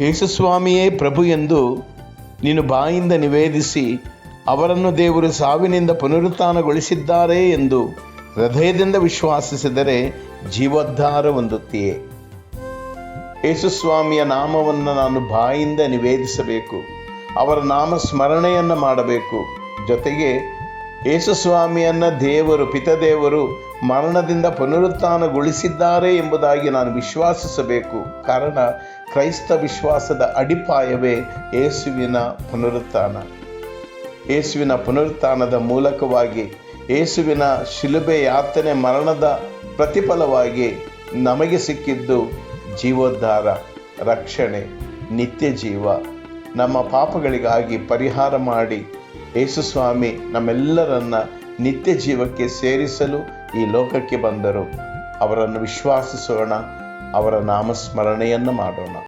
ಯೇಸುಸ್ವಾಮಿಯೇ ಪ್ರಭು ಎಂದು ನೀನು ಬಾಯಿಂದ ನಿವೇದಿಸಿ ಅವರನ್ನು ದೇವರು ಸಾವಿನಿಂದ ಪುನರುತ್ಥಾನಗೊಳಿಸಿದ್ದಾರೆ ಎಂದು ಹೃದಯದಿಂದ ವಿಶ್ವಾಸಿಸಿದರೆ ಜೀವೋದ್ಧಾರ ಹೊಂದುತ್ತೀಯೇ. ಯೇಸುಸ್ವಾಮಿಯ ನಾಮವನ್ನು ನಾನು ಬಾಯಿಂದ ನಿವೇದಿಸಬೇಕು. ಅವರ ನಾಮ ಸ್ಮರಣೆಯನ್ನು ಮಾಡಬೇಕು. ಜೊತೆಗೆ ಯೇಸುಸ್ವಾಮಿಯನ್ನು ದೇವರು, ಪಿತದೇವರು ಮರಣದಿಂದ ಪುನರುತ್ಥಾನಗೊಳಿಸಿದ್ದಾರೆ ಎಂಬುದಾಗಿ ನಾನು ವಿಶ್ವಾಸಿಸಬೇಕು. ಕಾರಣ, ಕ್ರೈಸ್ತ ವಿಶ್ವಾಸದ ಅಡಿಪಾಯವೇ ಯೇಸುವಿನ ಪುನರುತ್ಥಾನ. ಯೇಸುವಿನ ಪುನರುತ್ಥಾನದ ಮೂಲಕವಾಗಿ ಯೇಸುವಿನ ಶಿಲುಬೆ ಯಾತನೆ ಮರಣದ ಪ್ರತಿಫಲವಾಗಿ ನಮಗೆ ಸಿಕ್ಕಿದ್ದು ಜೀವೋದ್ಧಾರ, ರಕ್ಷಣೆ ನಿತ್ಯ ಜೀವ ನಮ್ಮ ಪಾಪಗಳಿಗಾಗಿ ಪರಿಹಾರ ಮಾಡಿ ಯೇಸುಸ್ವಾಮಿ ನಮ್ಮೆಲ್ಲರನ್ನು ನಿತ್ಯ ಜೀವಕ್ಕೆ ಸೇರಿಸಲು ಈ ಲೋಕಕ್ಕೆ ಬಂದರು. ಅವರನ್ನು ವಿಶ್ವಾಸಿಸೋಣ. ಅವರ ನಾಮಸ್ಮರಣೆಯನ್ನು ಮಾಡೋಣ.